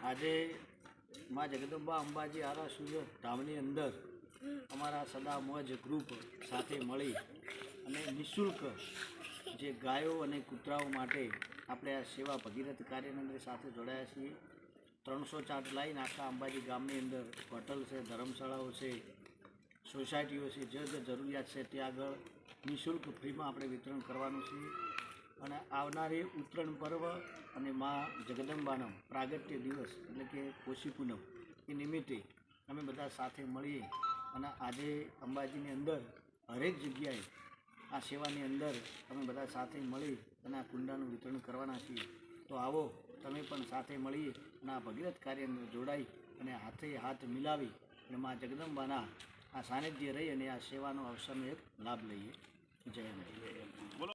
માં જગદંબા અંબાજી આરા સૂર્ય ધામની અંદર અમારા સદા મોજ ગ્રુપ સાથે મળી અને નિઃશુલ્ક જે ગાયો અને કૂતરાઓ માટે આપણે આ સેવા ભગીરથ કાર્યની અંદર સાથે જોડાયા છીએ. ત્રણસો ચાર્ટ લાઈન આખા અંબાજી ગામની અંદર હોટલ છે, ધર્મશાળાઓ છે, સોસાયટીઓ છે, જે જે જરૂરિયાત છે ત્યાં આગળ નિઃશુલ્ક ફ્રીમાં આપણે વિતરણ કરવાનું છે અને આવનારી ઉત્તરાયણ પર્વ અને મા જગદંબાનો પ્રાગટ્ય દિવસ એટલે કે કોશી પૂનમ એ નિમિત્તે અમે બધા સાથે મળીએ અને આજે અંબાજીની અંદર હરેક જગ્યાએ આ સેવાની અંદર અમે બધા સાથે મળી અને આ કુંડાનું વિતરણ કરવાના છીએ. તો આવો તમે પણ સાથે મળીએ અને આ ભગીરથ કાર્યની જોડાઈ અને હાથે હાથ મિલાવી અને મા જગદંબાના આ સાનિધ્ય રહી અને આ સેવાનો અવસરનો એક લાભ લઈએ. જય અંબે.